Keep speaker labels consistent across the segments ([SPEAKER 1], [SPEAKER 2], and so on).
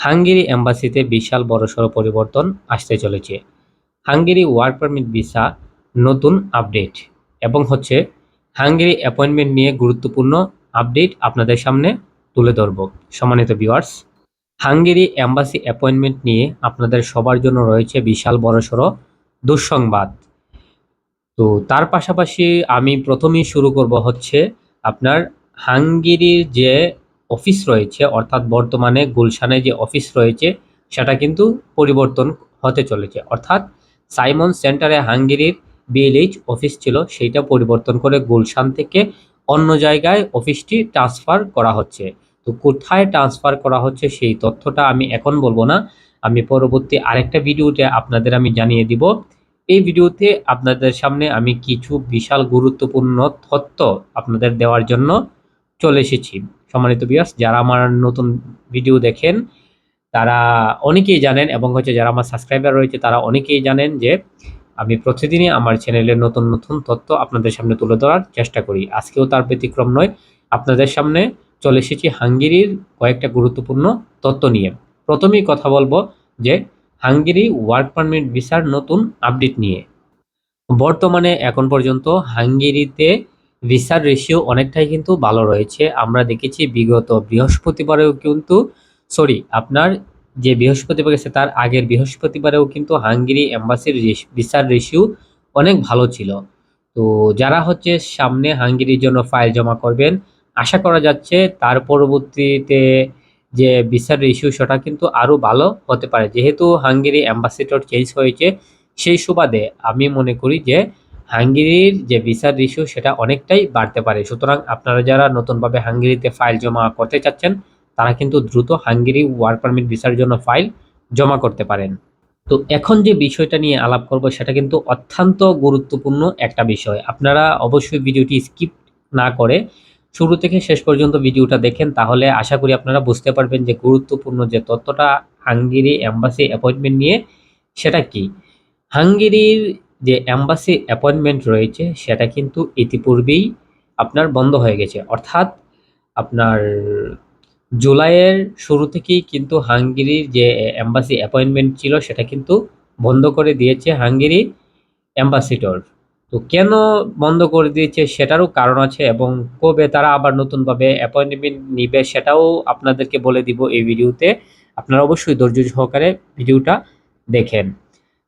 [SPEAKER 1] Hungary এম্বাসিতে বিশাল বড়সড় পরিবর্তন আসতে চলেছে। হাঙ্গেরি ওয়ার্ক পারমিট ভিসা নতুন আপডেট এবং হচ্ছে হাঙ্গেরি অ্যাপয়েন্টমেন্ট নিয়ে গুরুত্বপূর্ণ আপডেট আপনাদের সামনে তুলে ধরব। সম্মানিত ভিউয়ার্স, হাঙ্গেরি এম্বাসি অ্যাপয়েন্টমেন্ট নিয়ে আপনাদের সবার জন্য রয়েছে বিশাল বড়সড় দুঃসংবাদ। তো তার পাশাপাশি আমি প্রথমেই শুরু করব হচ্ছে আপনার হাঙ্গেরির যে অফিস রয়েছে, অর্থাৎ বর্তমানে গুলশানে যে অফিস রয়েছে, সেটা কিন্তু পরিবর্তন হতে চলেছে। অর্থাৎ সাইমন সেন্টারে হাঙ্গেরির বিএলএইচ অফিস ছিল, সেইটা পরিবর্তন করে গুলশান থেকে অন্য জায়গায় অফিসটি ট্রান্সফার করা হচ্ছে। তো কোথায় ট্রান্সফার করা হচ্ছে সেই তথ্যটা আমি এখন বলব না। আমি পরবর্তী আরেকটা ভিডিওতে আপনাদের আমি জানিয়ে দিব। এই ভিডিওতে আপনাদের সামনে আমি কিছু বিশাল গুরুত্বপূর্ণ তথ্য আপনাদের দেওয়ার জন্য চলে এসেছি। সম্মানিত বিয়াস যারা আমার নতুন ভিডিও দেখেন, তারা অনেকেই জানেন এবং হচ্ছে যারা আমার সাবস্ক্রাইবার রয়েছে, তারা অনেকেই জানেন যে আমি প্রতিদিনই আমার চ্যানেলের নতুন নতুন তথ্য আপনাদের সামনে তুলে ধরার চেষ্টা করি। আজকেও তার ব্যতিক্রম নয়, আপনাদের সামনে চলে এসেছি হাঙ্গেরির কয়েকটা গুরুত্বপূর্ণ তথ্য নিয়ে। প্রথমেই কথা বলব যে হাঙ্গেরি ওয়ার্ক পারমিট ভিসার নতুন আপডেট নিয়ে। বর্তমানে এখন পর্যন্ত হাঙ্গেরিতে ভিসার রেশিও অনেকটাই কিন্তু ভালো রয়েছে। আমরা দেখেছি বিগত বৃহস্পতিবারেও কিন্তু সরি আপনার যে বৃহস্পতিবার গেছে তার আগের বৃহস্পতিবারেও কিন্তু হাঙ্গেরি এম্বাসির ভিসার রেশিও অনেক ভালো ছিল। তো যারা হচ্ছে সামনে হাঙ্গেরির জন্য ফাইল জমা করবেন, আশা করা যাচ্ছে তার পরবর্তীতে যে ভিসার রেশিও সেটা কিন্তু আরও ভালো হতে পারে। যেহেতু হাঙ্গেরি অ্যাম্বাসিডর চেঞ্জ হয়েছে, সেই সুবাদে আমি মনে করি যে হাঙ্গেরির যে ভিসার রেশিও সেটা অনেকটাই বাড়তে পারে। সুতরাং আপনারা যারা নতুনভাবে হাঙ্গেরিতে ফাইল জমা করতে চাচ্ছেন, তারা কিন্তু দ্রুত হাঙ্গেরি ওয়ার্ক পারমিট ভিসার জন্য ফাইল জমা করতে পারেন। তো এখন যে বিষয়টা নিয়ে আলাপ করব, সেটা কিন্তু অত্যন্ত গুরুত্বপূর্ণ একটা বিষয়। আপনারা অবশ্যই ভিডিওটি স্কিপ না করে শুরু থেকে শেষ পর্যন্ত ভিডিওটা দেখেন, তাহলে আশা করি আপনারা বুঝতে পারবেন যে গুরুত্বপূর্ণ যে তথ্যটা হাঙ্গেরি অ্যাম্বাসি অ্যাপয়েন্টমেন্ট নিয়ে সেটা কি। হাঙ্গেরির যে অ্যাম্বাসি অ্যাপয়েন্টমেন্ট রয়েছে, সেটা কিন্তু ইতিপূর্বেই আপনার বন্ধ হয়ে গেছে। অর্থাৎ আপনার জুলাইয়ের শুরু থেকেই কিন্তু হাঙ্গেরির যে অ্যাম্বাসি অ্যাপয়েন্টমেন্ট ছিল, সেটা কিন্তু বন্ধ করে দিয়েছে হাঙ্গেরি অ্যাম্বাসিডর তো কেন বন্ধ করে দিয়েছে সেটারও কারণ আছে এবং কবে তারা আবার নতুনভাবে অ্যাপয়েন্টমেন্ট নিবে সেটাও আপনাদেরকে বলে দিব এই ভিডিওতে। আপনারা অবশ্যই ধৈর্য সহকারে ভিডিওটা দেখেন।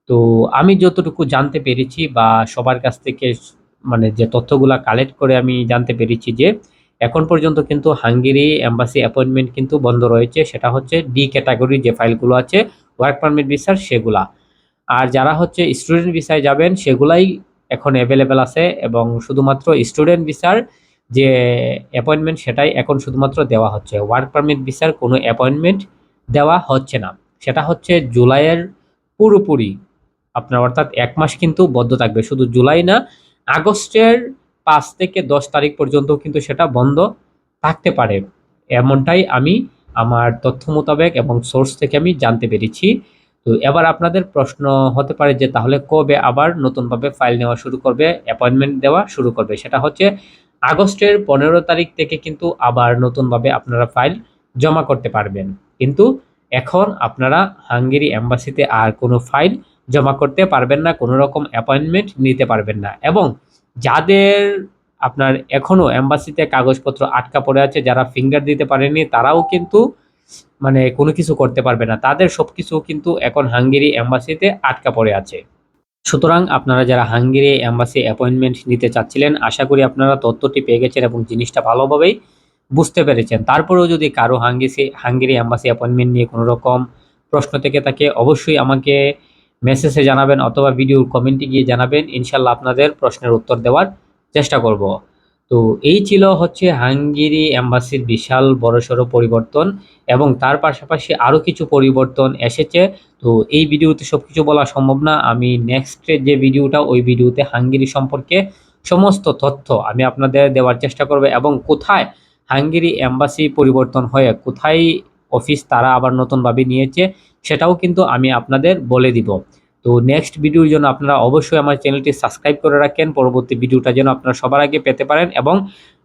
[SPEAKER 1] তো আমি যতটুকু জানতে পেরেছি বা সবার কাছ থেকে মানে যে তথ্যগুলা কালেক্ট করে আমি জানতে পেরেছি যে, এখন পর্যন্ত কিন্তু হাঙ্গেরি অ্যাম্বাসি অ্যাপয়েন্টমেন্ট কিন্তু বন্ধ রয়েছে। সেটা হচ্ছে ডি ক্যাটাগরি যে ফাইলগুলো আছে ওয়ার্ক পারমিট ভিসার সেগুলা। আর যারা হচ্ছে স্টুডেন্ট ভিসায় যাবেন, সেগুলাই এখন অ্যাভেলেবেল আছে এবং শুধুমাত্র স্টুডেন্ট ভিসার যে অ্যাপয়েন্টমেন্ট সেটাই এখন শুধুমাত্র দেওয়া হচ্ছে। ওয়ার্ক পারমিট ভিসার কোনো অ্যাপয়েন্টমেন্ট দেওয়া হচ্ছে না। সেটা হচ্ছে জুলাইয়ের পুরোপুরি আপনার অর্থাৎ এক মাস কিন্তু বদ্ধ থাকবে। শুধু জুলাই না, আগস্টের পাঁচ থেকে দশ তারিখ পর্যন্ত কিন্তু সেটা বন্ধ থাকতে পারে। এমনটাই আমি আমার তথ্য মোতাবেক এবং সোর্স থেকে আমি জানতে পেরেছি। তো এবার আপনাদের প্রশ্ন হতে পারে যে, তাহলে কবে আবার নতুনভাবে ফাইল নেওয়া শুরু করবে অ্যাপয়েন্টমেন্ট দেওয়া শুরু করবে? সেটা হচ্ছে আগস্টের পনেরো তারিখ থেকে কিন্তু আবার নতুনভাবে আপনারা ফাইল জমা করতে পারবেন। কিন্তু এখন আপনারা হাঙ্গেরি অ্যাম্বাসিতে আর কোনো ফাইল জমা করতে পারবেন না, কোনো রকম অ্যাপয়েন্টমেন্ট নিতে পারবেন না। এবং যাদের আপনার এখনও অ্যাম্বাসিতে কাগজপত্র আটকা পড়ে আছে, যারা ফিঙ্গার দিতে পারেনি, তারাও কিন্তু মানে কোনো কিছু করতে পারবে না। তাদের সব কিছু কিন্তু এখন হাঙ্গেরি অ্যাম্বাসিতে আটকা পড়ে আছে। সুতরাং আপনারা যারা হাঙ্গেরি অ্যাম্বাসি অ্যাপয়েন্টমেন্ট নিতে চাচ্ছিলেন, আশা করি আপনারা তথ্যটি পেয়ে গেছেন এবং জিনিসটা ভালোভাবেই বুঝতে পেরেছেন। তারপরেও যদি কারও হাঙ্গেসি, হাঙ্গেরি অ্যাম্বাসি অ্যাপয়েন্টমেন্ট নিয়ে কোনো রকম প্রশ্ন থেকে থাকে, অবশ্যই আমাকে মেসেজে জানাবেন অথবা ভিডিওর কমেন্টে গিয়ে জানাবেন। ইনশাল্লাহ আপনাদের প্রশ্নের উত্তর দেওয়ার চেষ্টা করব। তো এই ছিল হচ্ছে হাঙ্গেরি অ্যাম্বাসির বিশাল বড়সড় পরিবর্তন এবং তার পাশাপাশি আরও কিছু পরিবর্তন এসেছে। তো এই ভিডিওতে সব কিছু বলা সম্ভব না। আমি নেক্সটের যে ভিডিওটা, ওই ভিডিওতে হাঙ্গেরি সম্পর্কে সমস্ত তথ্য আমি আপনাদের দেওয়ার চেষ্টা করব এবং কোথায় হাঙ্গেরি অ্যাম্বাসি পরিবর্তন হয়ে কোথায় অফিস তারা আবার নতুনভাবে নিয়েছে, সেটাও কিন্তু আমি আপনাদের বলে দিব। তো নেক্সট ভিডিওর জন্য আপনারা অবশ্যই আমার চ্যানেলটি সাবস্ক্রাইব করে রাখেন। পরবর্তী ভিডিওটা যেন আপনারা সবার আগে পেতে পারেন এবং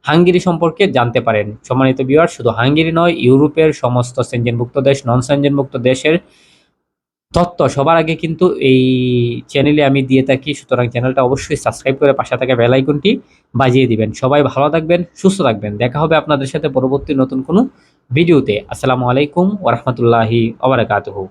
[SPEAKER 1] হাঙ্গেরি সম্পর্কে জানতে পারেন। সম্মানিত বিয়ার শুধু হাঙ্গেরি নয়, ইউরোপের সমস্ত সেঞ্জেনভুক্ত দেশ নন সেঞ্জেনভুক্ত দেশের তথ্য সবার আগে কিন্তু এই চ্যানেলে আমি দিয়ে থাকি, সুতরাং চ্যানেলটা অবশ্যই সাবস্ক্রাইব করে পাশে থাকা বেল আইকনটি বাজিয়ে দিবেন। সবাই ভালো থাকবেন, সুস্থ থাকবেন। দেখা হবে আপনাদের সাথে পরবর্তী নতুন কোনো ভিডিওতে আসসালামু আলাইকুম ওরহমতুল্লাহি ওবরাকাতুহু